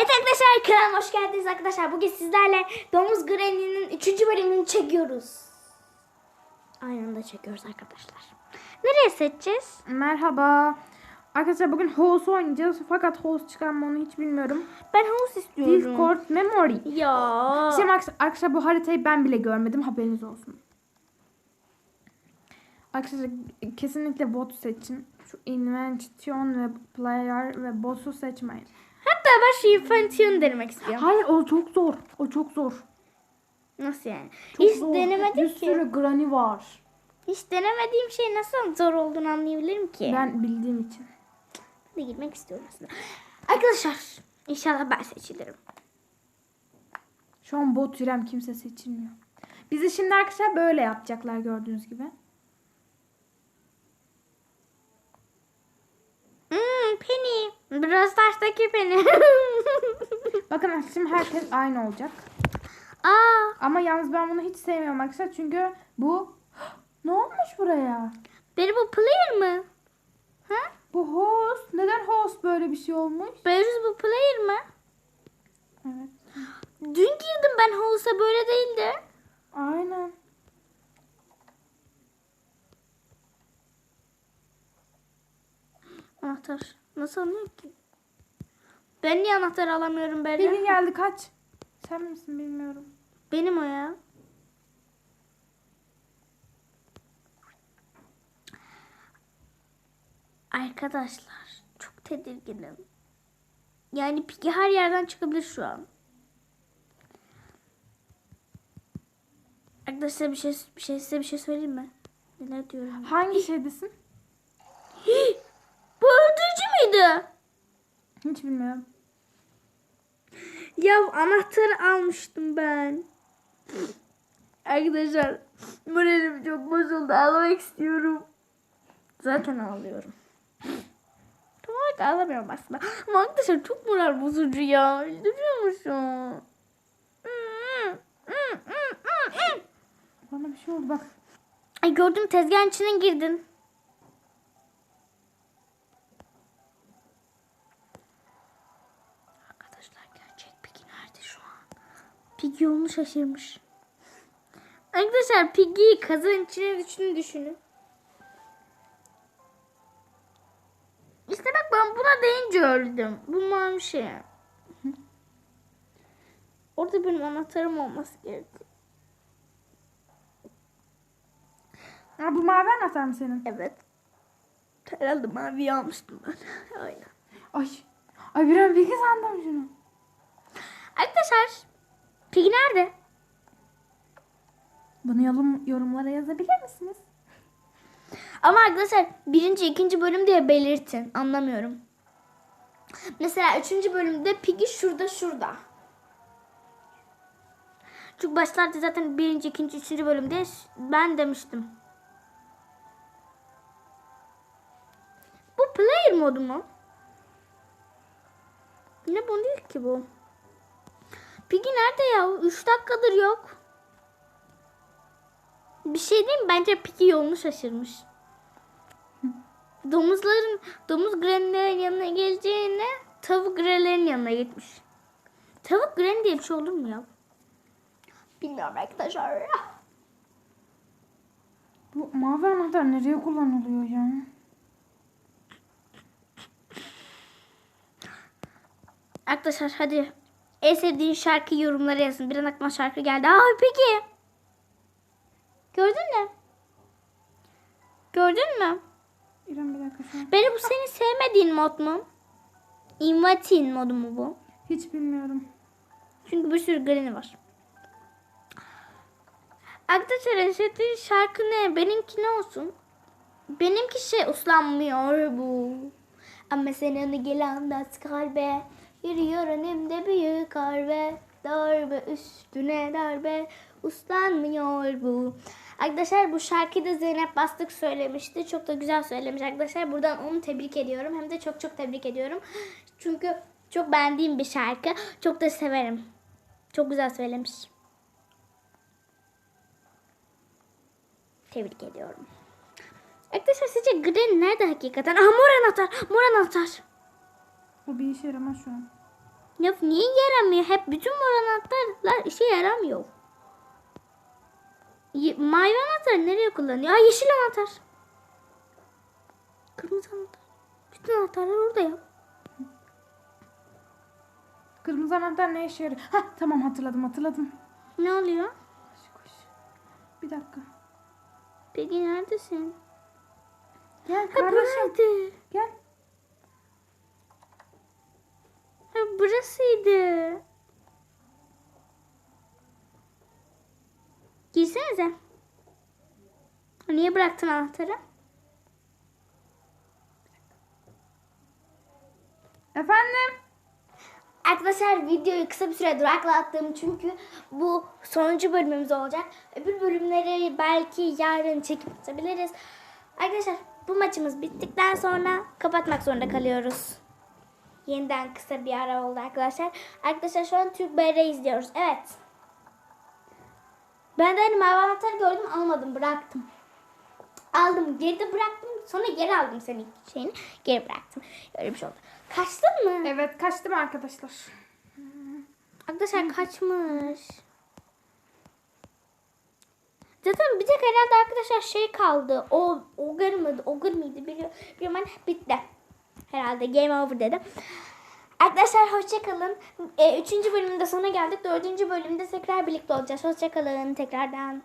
Evet arkadaşlar kanalıma hoş geldiniz arkadaşlar. Bugün sizlerle Domuz Granny'nin 3. bölümünü çekiyoruz. Aynı anda çekiyoruz arkadaşlar. Nereye seçeceğiz? Merhaba. Arkadaşlar bugün House oynayacağız. Fakat House çıkarma onu hiç bilmiyorum. Ben havuz istiyorum. Discord Memory. Ya. Şimdi arkadaşlar, arkadaşlar bu haritayı ben bile görmedim. Haberiniz olsun. Arkadaşlar kesinlikle bot seçin. Şu invention ve player ve boss'u seçmeyin. Ben şu Infantion denemek istiyorum. Hayır o çok zor. O çok zor. Nasıl yani? Çok Hiç zor. denemedim Bir ki. sürü granny var. Hiç denemediğim şey nasıl zor olduğunu anlayabilirim ki. Ben bildiğim için. de girmek istiyorum aslında. Arkadaşlar inşallah ben seçilirim. Şu an bot İrem kimse seçilmiyor. Bizi şimdi arkadaşlar böyle yapacaklar gördüğünüz gibi. Hmm, Penny. Biraz taştaki Penny. Bakın şimdi herkes aynı olacak. Aa, Ama yalnız ben bunu hiç sevmiyorum arkadaşlar. Çünkü bu... ne olmuş buraya? beni bu player mı? Ha? Bu host. Neden host böyle bir şey olmuş? Beyruz bu player mı? Evet. Dün girdim ben House'a böyle değildi. Aynen. Anahtar. Nasıl alınıyor ki? Ben niye anahtar alamıyorum Biri böyle? geldi kaç. Sen misin bilmiyorum. Benim o ya. Arkadaşlar çok tedirginim. Yani Piggy her yerden çıkabilir şu an. Arkadaşlar bir şey bir şey size bir şey söyleyeyim mi? Neler diyorum? Hangi şeydesin? Müydü? Hiç bilmiyorum. Ya anahtarı almıştım ben. Arkadaşlar moralim çok bozuldu. Ağlamak istiyorum. Zaten ağlıyorum. Tam olarak ağlamıyorum aslında. Ama arkadaşlar çok moral bozucu ya. Üzülüyor musun? Bana bir şey oldu bak. Ay gördüm tezgahın içine girdin. Arkadaşlar gerçek Piggy nerede şu an? Piggy yolunu şaşırmış. Arkadaşlar Piggy kazanın içine düştüğünü düşünün. İşte bak ben buna deyince öldüm. Bu mavi şey. Orada benim anahtarım olması gerekiyor. Ha, bu mavi anahtar mı senin? Evet. Herhalde mavi almıştım ben. Aynen. Ay. Ay bir an bilgi sandım şunu. Arkadaşlar Piggy nerede? Bunu yorum, yorumlara yazabilir misiniz? Ama arkadaşlar birinci, ikinci bölüm diye belirtin. Anlamıyorum. Mesela üçüncü bölümde Piggy şurada şurada. Çünkü başlarda zaten birinci, ikinci, üçüncü bölümde ben demiştim. Bu player modu mu? Ne bu değil ki bu? Piggy nerede ya? 3 dakikadır yok. Bir şey diyeyim? Bence Piggy yolunu şaşırmış. Domuzların, domuz granny'lerin yanına geleceğine tavuk granny'lerin yanına gitmiş. Tavuk granny diye bir şey olur mu ya? Bilmiyorum arkadaşlar. Bu mavi anahtar nereye kullanılıyor ya? Arkadaşlar hadi en sevdiğin şarkı yorumlara yazın. Bir an aklıma şarkı geldi. Aa peki. Gördün mü? Gördün mü? İrem bir dakika. Beni bu senin sevmediğin mod mu? Invatin modu mu bu? Hiç bilmiyorum. Çünkü bir sürü granny var. Arkadaşlar en sevdiğin şarkı ne? Benimki ne olsun? Benimki şey uslanmıyor bu. Ama senin gelen das kalbe Yürüyor önümde büyük harbe Darbe üstüne darbe Uslanmıyor bu Arkadaşlar bu şarkıyı da Zeynep Bastık söylemişti. Çok da güzel söylemiş arkadaşlar. Buradan onu tebrik ediyorum. Hem de çok çok tebrik ediyorum. Çünkü çok beğendiğim bir şarkı. Çok da severim. Çok güzel söylemiş. Tebrik ediyorum. Arkadaşlar sizce Gren nerede hakikaten? Aha mor anahtar. Mor anahtar. Bu bir işe yaramaz şu an. Ya niye yaramıyor? Hep bütün mor anahtarlar işe yaramıyor. Ye- mavi anahtar nereye kullanıyor? Aa yeşil anahtar. Kırmızı anahtar. Bütün anahtarlar orada ya. Kırmızı anahtar ne işe yarıyor? Hah tamam hatırladım hatırladım. Ne oluyor? Koş koş. Bir dakika. Peki neredesin? Gel kardeşim. Gel. Ha burasıydı. Girsenize. Niye bıraktın anahtarı? Efendim? Arkadaşlar videoyu kısa bir süre duraklattım çünkü bu sonuncu bölümümüz olacak. Öbür bölümleri belki yarın çekip atabiliriz. Arkadaşlar bu maçımız bittikten sonra kapatmak zorunda kalıyoruz. Yeniden kısa bir ara oldu arkadaşlar. Arkadaşlar şu an Türk BR izliyoruz. Evet. Ben de hani mavi anahtarı gördüm almadım bıraktım. Aldım geride bıraktım sonra geri aldım senin şeyini geri bıraktım. Öyle bir şey oldu. Kaçtın mı? Evet kaçtım arkadaşlar. Arkadaşlar kaçmış. Zaten bir tek herhalde arkadaşlar şey kaldı. O Ogre mıydı? Ogre mıydı? Biliyorum. Bilmiyorum ben bitti. Herhalde game over dedim. Arkadaşlar hoşçakalın. E, üçüncü bölümde sona geldik. Dördüncü bölümde tekrar birlikte olacağız. Hoşçakalın tekrardan.